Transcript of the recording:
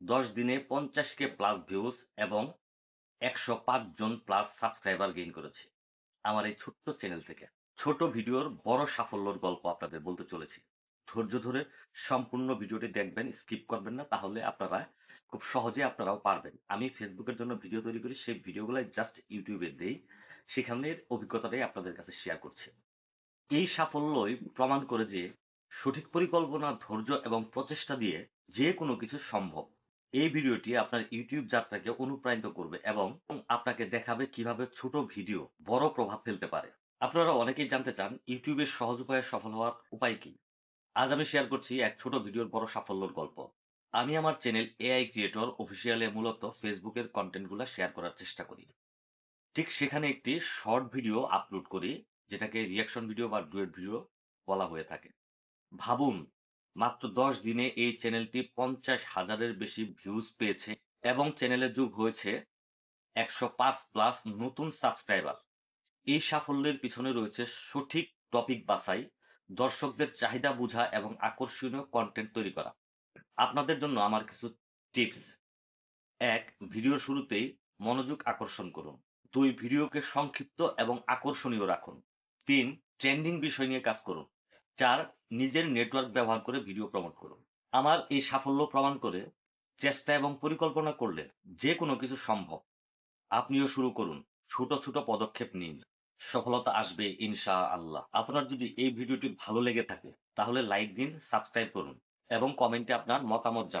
দশ দিনে পঞ্চাশ কে প্লাস ভিউজ এবং একশো পাঁচ জন প্লাস সাবস্ক্রাইবার গেইন করেছি আমার এই ছোট্ট চ্যানেল থেকে। ছোট ভিডিওর বড় সাফল্যর গল্প আপনাদের বলতে চলেছি। ধৈর্য ধরে সম্পূর্ণ ভিডিওটি দেখবেন স্কিপ করবেন না, তাহলে আপনারা খুব সহজে আপনারাও পারবেন। আমি ফেসবুকের জন্য ভিডিও তৈরি করি, সেই ভিডিওগুলো জাস্ট ইউটিউবে দেই। সেখানের অভিজ্ঞতাটাই আপনাদের কাছে শেয়ার করছি। এই সাফল্যই প্রমাণ করে যে সঠিক পরিকল্পনা, ধৈর্য এবং প্রচেষ্টা দিয়ে যে কোনো কিছু সম্ভব। এই ভিডিওটি আপনার ইউটিউব যাত্রাকে অনুপ্রাণিত করবে এবং আপনাকে দেখাবে কীভাবে ছোট ভিডিও বড় প্রভাব ফেলতে পারে। আপনারা অনেকেই জানতে চান, ইউটিউবের সহজ উপায়ে সফল হওয়ার উপায় কি? আজ আমি শেয়ার করছি এক ছোট ভিডিওর বড় সাফল্যর গল্প। আমি আমার চ্যানেল এআই ক্রিয়েটর অফিসিয়ালে মূলত ফেসবুকের কন্টেন্টগুলো শেয়ার করার চেষ্টা করি। ঠিক সেখানে একটি শর্ট ভিডিও আপলোড করি, যেটাকে রিয়াকশন ভিডিও বা ডুয়েট ভিডিও বলা হয়ে থাকে। ভাবুন মাত্র দশ দিনে এই চ্যানেলটি পঞ্চাশ হাজারের বেশি ভিউজ পেয়েছে এবং চ্যানেলে যুগ হয়েছে একশো পাঁচ প্লাস নতুন সাবস্ক্রাইবার এই সাফল্যের পিছনে রয়েছে সঠিক টপিক বাছাই, দর্শকদের চাহিদা বোঝা এবং আকর্ষণীয় কন্টেন্ট তৈরি করা। আপনাদের জন্য আমার কিছু টিপস এক, ভিডিও শুরুতেই মনোযোগ আকর্ষণ করুন। দুই, ভিডিওকে সংক্ষিপ্ত এবং আকর্ষণীয় রাখুন। তিন ট্রেন্ডিং বিষয় নিয়ে কাজ করুন। চার, নিজের নেটওয়ার্ক ব্যবহার করে ভিডিও প্রমোট করুন। আমার এই সাফল্য প্রমাণ করে চেষ্টা এবং পরিকল্পনা করলে যে কোনো কিছু সম্ভব। আপনিও শুরু করুন, ছোট ছোট পদক্ষেপ নিন। সফলতা আসবে ইনশা আল্লাহ আপনার যদি এই ভিডিওটি ভালো লেগে থাকে, তাহলে লাইক দিন সাবস্ক্রাইব করুন এবং কমেন্টে আপনার মতামত জানান।